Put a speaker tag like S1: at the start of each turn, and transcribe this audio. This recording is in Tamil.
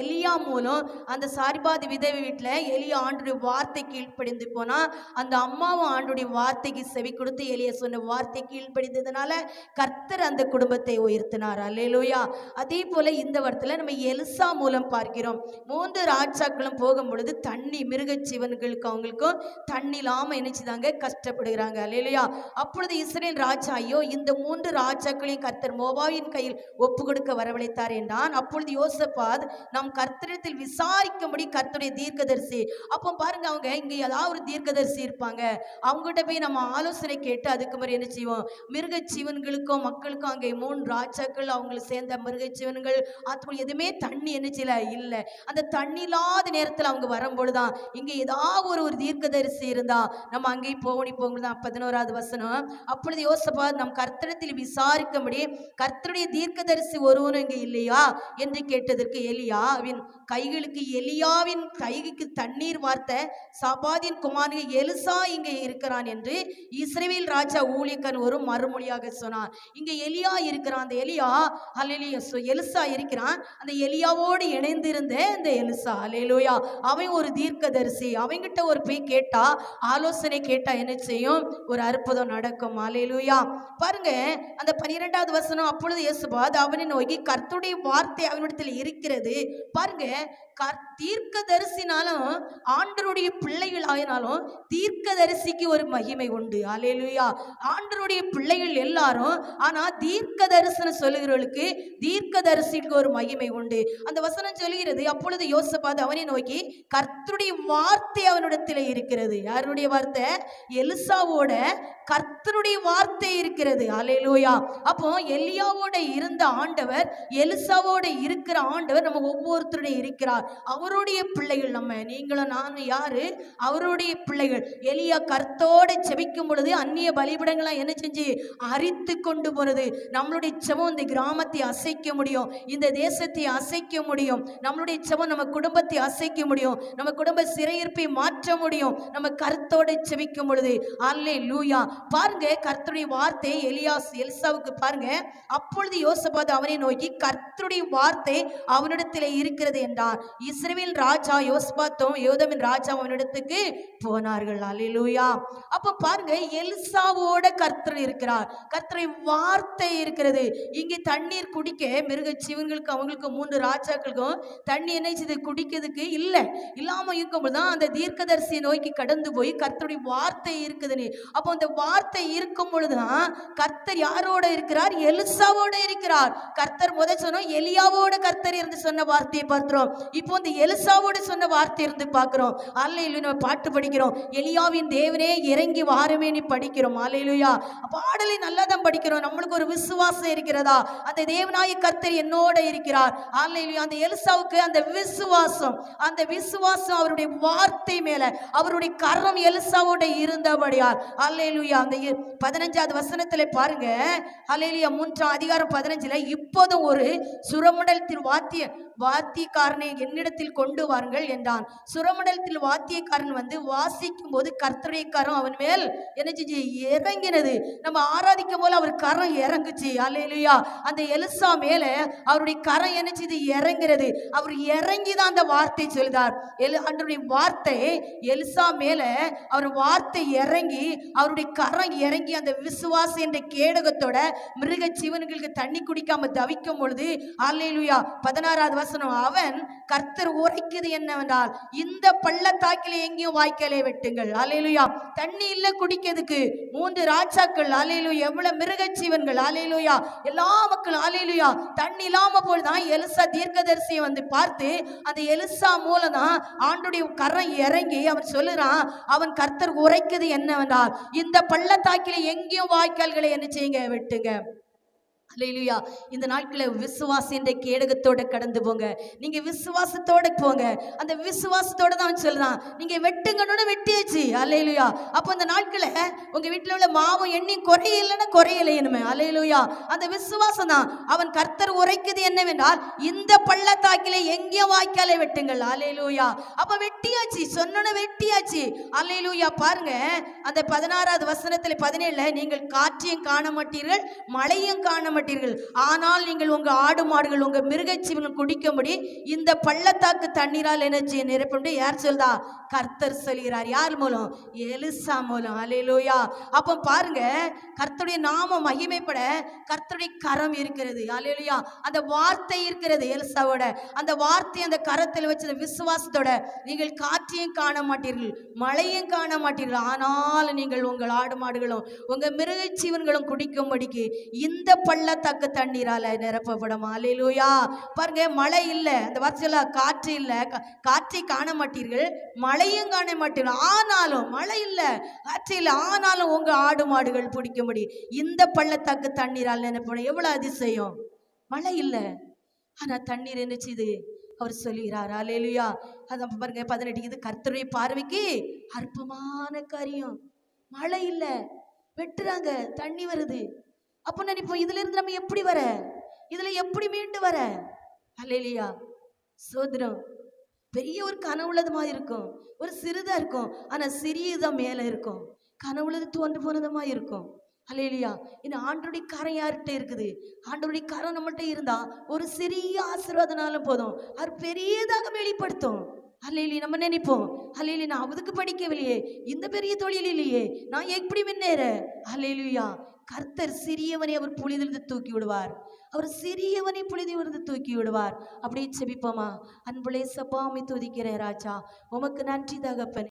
S1: எலியா மூலம் அந்த சாரிபாதி விதவை வீட்டில் எலியா ஆண்டுடைய வார்த்தை கீழ்ப்படிந்து போனால் அந்த அம்மாவும் ஆண்டுடைய வார்த்தைக்கு செவி கொடுத்து எலியா சொன்ன வார்த்தை கீழ்ப்படிந்ததுனால கர்த்தர் அந்த குடும்பத்தை உயர்த்தினார். அல்லையிலோயா அதே போல் இந்த வாரத்தில் நம்ம எலிசா மூலம் பார்க்கிறோம். மூன்று ராஜாக்களும் போகும் பொழுது தண்ணி மிருக ஜீவன்களுக்கு அவங்களுக்கும் தண்ணி இல்லாமல் நினைச்சுதாங்க கஷ்டப்படுகிறாங்க. அல்லையிலோயா அப்பொழுது இஸ்ரேல் ராஜா ஐயோ இந்த மூன்று ராஜாக்களையும் கர்த்தர் மோபாவின் கையில் ஒப்பு கொடுக்க வரவழைத்தார் என்றான். அப்பொழுது யோசப்பாத் நம் கர்த்தரிடத்தில் விசாரிக்கும்படி கர்த்தருடைய தீர்க்கதரிசி. அப்போ பாருங்க அவங்க இங்க ஏதாவது ஒரு தீர்க்கதரிசி இருப்பாங்க. அவங்ககிட்ட போய் நம்ம ஆலோசனை கேட்டு அதுக்கு மாதிரி என்ன செய்வோம்? மிருக ஜீவன்களுக்கும் மக்களுக்கும் அங்கே மூணு ராஜாக்கள் அவங்களுக்கு சேர்ந்த மிருக ஜீவன்கள் அது எதுவுமே தண்ணி என்ன செய்யல இல்லை. அந்த தண்ணி இல்லாத நேரத்தில் அவங்க வரும்பொழுதுதான் இங்க ஏதாவது ஒரு ஒரு தீர்க்கதரிசி இருந்தா நம்ம அங்கேயும் போகணி போங்கதான் பதினோராவது வசனம். அப்பொழுது யோசபா நம் கர்த்தரிடத்தில் விசாரிக்கும்படி கர்த்தருடைய தீர்க்கதரிசி ஒருவனும் இங்கே இல்லையா? என்று கேட்டதற்கு எலியாவின் கைகளுக்கு எலியாவின் கைக்கு தண்ணீர் வார்த்த சபாதின் குமாரன் எலிசா இங்கே இருக்கிறான் என்று இஸ்ரேவேல் ராஜா ஊழியக்கன் ஒரு மறுமொழியாக சொன்னான். இங்க எலியா இருக்கிறான். அந்த எலியா அலையிலியா எலிசா இருக்கிறான். அந்த எலியாவோடு இணைந்திருந்த இந்த எலிசா அலையிலோயா அவன் ஒரு தீர்க்கதரிசி. அவங்கிட்ட ஒரு போய் கேட்டா ஆலோசனை கேட்டா என்ன செய்யும்? ஒரு அற்புதம் நடக்கும். அலையிலூயா பாருங்க அந்த பன்னிரெண்டாவது வசனம் அப்பொழுது இயேசுபாத் அவனை நோக்கி கர்த்துடைய வார்த்தை அவனிடத்தில் இருக்கிறது. பாருங்க கர் தீர்க்கதரிசினாலும் ஆண்டருடைய பிள்ளைகள் ஆயினாலும் தீர்க்கதரிசிக்கு ஒரு மகிமை உண்டு. அலேலுயா ஆண்டருடைய பிள்ளைகள் எல்லாரும் ஆனா தீர்க்க தரிசனம் சொல்லுகிறவர்களுக்கு தீர்க்கதரிசிக்கு ஒரு மகிமை உண்டு. அந்த வசனம் சொல்லுகிறது அப்பொழுது யோசப்பாது அவனை நோக்கி கர்த்தருடைய வார்த்தை அவனிடத்தில் இருக்கிறது. யாருடைய வார்த்தை? எலிசாவோட கர்த்தருடைய வார்த்தை இருக்கிறது. அலேலூயா அப்போ எலியாவோட இருந்த ஆண்டவர் எலிசாவோட இருக்கிற ஆண்டவர் நம்ம ஒவ்வொருத்தருடைய இருக்கிறார். அவருடைய பிள்ளைகள் நம்ம நீங்களும் நானும் யாரு? அவருடைய பிள்ளைகள். எலியா கர்த்தோடு செபிக்கும் பொழுது அந்நிய பலிபிடங்களாம் என்ன செஞ்சு? அரித்து கொண்டு போகிறது நம்மளுடைய செவம் இந்த கிராமத்தை அசைக்க முடியும். இந்த தேசத்தை அசைக்க முடியும். நம்மளுடைய செவம் நம்ம குடும்பத்தை அசைக்க முடியும். நம்ம குடும்ப சிறையிருப்பை மாற்ற முடியும். நம்ம கருத்தோடு செபிக்கும் பொழுது. அல்லே லூயா பாருங்க கர்த்தருடைய வார்த்தை எலியாஸ் எல்சாவுக்கு பாருங்க. அப்பொழுது யோசபாத் அவனை நோக்கி கர்த்தருடைய வார்த்தை அவனிடத்தில் இருக்கிறது என்றார். இஸ்ரவேல் ராஜா யோசபாத்தும் யோதமின் ராஜா அவனிடத்துக்கு போனார்கள். அலிலூயா அப்ப பாருங்க எல்சாவோட கர்த்தர் இருக்கிறார். கர்த்தருடைய வார்த்தை இருக்கிறது. இங்கே தண்ணீர் குடிக்க மிருக ஜீவன்களுக்கு அவங்களுக்கு மூன்று ராஜாக்களுக்கும் தண்ணி என்ன செய்து குடிக்கிறதுக்கு இல்லை. இல்லாம இருக்கும்போது தான் அந்த தீர்க்கதரிசியை நோக்கி கடந்து போய் கர்த்தருடைய வார்த்தை இருக்குதுன்னு. அப்போ அந்த வார்த்தை இருக்கும் பொழுதுதான் கர்த்தர் யாரோட இருக்கிறார்? எலிசாவோட இருக்கிறார். கர்த்தர் முத சொன்னோம் எலியாவோட கர்த்தர் இருந்து சொன்ன வார்த்தையை பார்க்கிறோம். இப்போ இந்த எலிசாவோடு சொன்ன வார்த்தை இருந்து பார்க்குறோம். அல்லையில நம்ம பாட்டு படிக்கிறோம். எலியாவின் தேவனே இறங்கி வாருமே நீ படிக்கிறோம். அல்லையிலுயா பாடலை நல்லா தான் படிக்கிறோம். நம்மளுக்கு ஒரு விசுவாசம் இருக்கிறதா? அந்த தேவனாய கர்த்தர் என்னோட இருக்கிறார். அல்லையிலுயா அந்த எலிசாவுக்கு அந்த விசுவாசம் அந்த விசுவாசம் அவருடைய வார்த்தை மேல அவருடைய கரம் எலிசாவோட இருந்தபடியார் அல்லேலூயா. அந்த பதினஞ்சாவது வசனத்துல பாருங்க. அல்லேலூயா மூன்றாம் அதிகாரம் பதினஞ்சுல இப்போதும் ஒரு சுரமுடலத்தில் வாத்திய வாத்தியக்காரனை என்னிடத்தில் கொண்டு வாருங்கள் என்றான். சுரமண்டலத்தில் வாத்தியக்காரன் வந்து வாசிக்கும் போது கர்த்தருடைய கரம் அவன் மேல் என்ன செஞ்சு இறங்கினது. நம்ம ஆராதிக்கும் போல அவர் கரம் இறங்குச்சு. அல்லையா அந்த எலிசா மேல அவருடைய கரம் என்ன செய்து அவர் இறங்கி தான் அந்த வார்த்தை சொல்கிறார் எலு அன்றைய வார்த்தை எலிசா மேல அவர் வார்த்தை இறங்கி அவருடைய கரம் இறங்கி அந்த விசுவாச என்ற கேடகத்தோட மிருக ஜீவன்களுக்கு தண்ணி குடிக்காம தவிக்கும் பொழுது அல்லையிலுயா பதினாறாவது வசனம் அவன் கர்த்தர் உரைக்குது என்னவென்றால் இந்த பள்ளத்தாக்கில எங்கேயும் வாய்க்காலே வெட்டுங்கள். அலையிலுயா தண்ணி இல்ல குடிக்கிறதுக்கு. மூன்று ராஜாக்கள் அலையிலு எவ்வளவு மிருக அலையிலுயா எல்லா மக்களும் அலையிலுயா தண்ணி இல்லாம போல்தான் எலிசா தீர்க்கதரிசியை வந்து பார்த்து அந்த எலிசா மூலம் தான் ஆண்டுடைய கரம் இறங்கி அவன் சொல்லுறான் அவன் கர்த்தர் உரைக்குது என்னவென்றால் இந்த பள்ளத்தாக்கில எங்கேயும் வாய்க்கால்களை என்ன செய்யுங்க? வெட்டுங்க. அல்லேலூயா இந்த நாட்களில் விசுவாசம் என்ற கேடகத்தோட கடந்து போங்க. நீங்க விசுவாசத்தோட போங்க. அந்த விசுவாசத்தோட தான் சொல்லலாம் நீங்க வெட்டுங்கன்னு வெட்டியாச்சு. அல்லேலூயா அப்போ அந்த நாட்களை உங்க வீட்டில் உள்ள மாவும் எண்ணி குறையலைன்னா குறையலையணுமே அல்லேலூயா அந்த விசுவாசம் தான். அவன் கர்த்தர் உரைக்குது என்னவென்றால் இந்த பள்ளத்தாக்கிலே எங்கே வாய்க்காலை வெட்டுங்கள். அல்லேலூயா அப்ப வெட்டியாச்சு. சொன்னோன்னு வெட்டியாச்சு. அல்லேலூயா பாருங்க அந்த பதினாறாவது வசனத்துல பதினேழுல நீங்கள் காற்றையும் காண மாட்டீர்கள் மழையும் காண மாட்டீர்கள். ஆனால் நீங்கள் உங்க ஆடு மாடுகள் உங்கள் மிருகச்சீவனம் குடிக்கும்படி இந்த பள்ளத்தாக்கு தண்ணீரால் என்ன செய்ய நிரப்பி யார் சொல்தா கர்த்தர் சொல்கிறார். யார் மூலம்? எலிசா மூலம். அலையிலோயா அப்போ பாருங்க கர்த்தருடைய நாம மகிமைப்பட கர்த்தருடைய கரம் இருக்கிறது. அலையிலோயா அந்த வார்த்தை இருக்கிறது எலிசாவோட. அந்த வார்த்தை அந்த கரத்தில் வச்ச விசுவாசத்தோட நீங்கள் காற்றையும் காண மாட்டீர்கள் மழையும் காண மாட்டீர்கள். ஆனால் நீங்கள் உங்கள் ஆடு மாடுகளும் உங்கள் மிருக ஜீவன்களும் குடிக்கும்படிக்கு இந்த பள்ள பள்ளத்தக்கு தண்ணீரால நிரப்பப்படும். அலையிலோயா பாருங்க மழை இல்லை. அந்த வார்த்தையில காற்று இல்லை. கா- காற்றை காண மாட்டீர்கள். மழையும் காண மாட்டீர்கள். ஆனாலும் மழை இல்லை காற்று இல்லை. ஆனாலும் உங்க ஆடு மாடுகள் பிடிக்கும்படி இந்த பள்ளத்தாக்கு தண்ணீரால் நினைப்படும் எவ்வளவு அதிசயம். மழை இல்லை. ஆனா தண்ணீர் என்னச்சுது அவர் சொல்லுகிறார் அலேலுயா அதான் பாருங்க பதினெட்டு. இது கர்த்தருடைய பார்வைக்கு அற்பமான காரியம். மழை இல்லை. வெட்டுறாங்க. தண்ணி வருது. அப்போ நினைப்போம் இதுல இருந்து நம்ம எப்படி வர? இதுல எப்படி மீண்டு வர? அல்லேலியா சோதரம் பெரிய ஒரு கனவுள்ளது மாதிரி இருக்கும். ஒரு சிறிதா இருக்கும். ஆனா சிறியதான் மேல இருக்கும். கனவுள்ளது தோன்று போனதுமா இருக்கும். அல்லையிலியா இந்த ஆண்டோடைய கரம் யார்கிட்ட இருக்குது? ஆண்டோடைய கரம் நம்மள்கிட்ட இருந்தா ஒரு சிறிய ஆசீர்வாதனாலும் போதும். அது பெரியதாக வெளிப்படுத்தும். அல்லேலி நம்ம நினைப்போம். அல்லையிலே நான் அவதுக்கு படிக்கவில்லையே. இந்த பெரிய தொழில் இல்லையே. நான் எப்படி முன்னேற? அல்லேலுயா கர்த்தர் சிறியவனை அவர் புளிதிலிருந்து தூக்கி விடுவார் அவர் சிறியவனை புளிதிலிருந்து தூக்கி விடுவார் அப்படியே செபிப்போமா? அன்புலே சப்பாமை துதிக்கிறேன் ராஜா உமக்கு நன்றி தகப்பன்.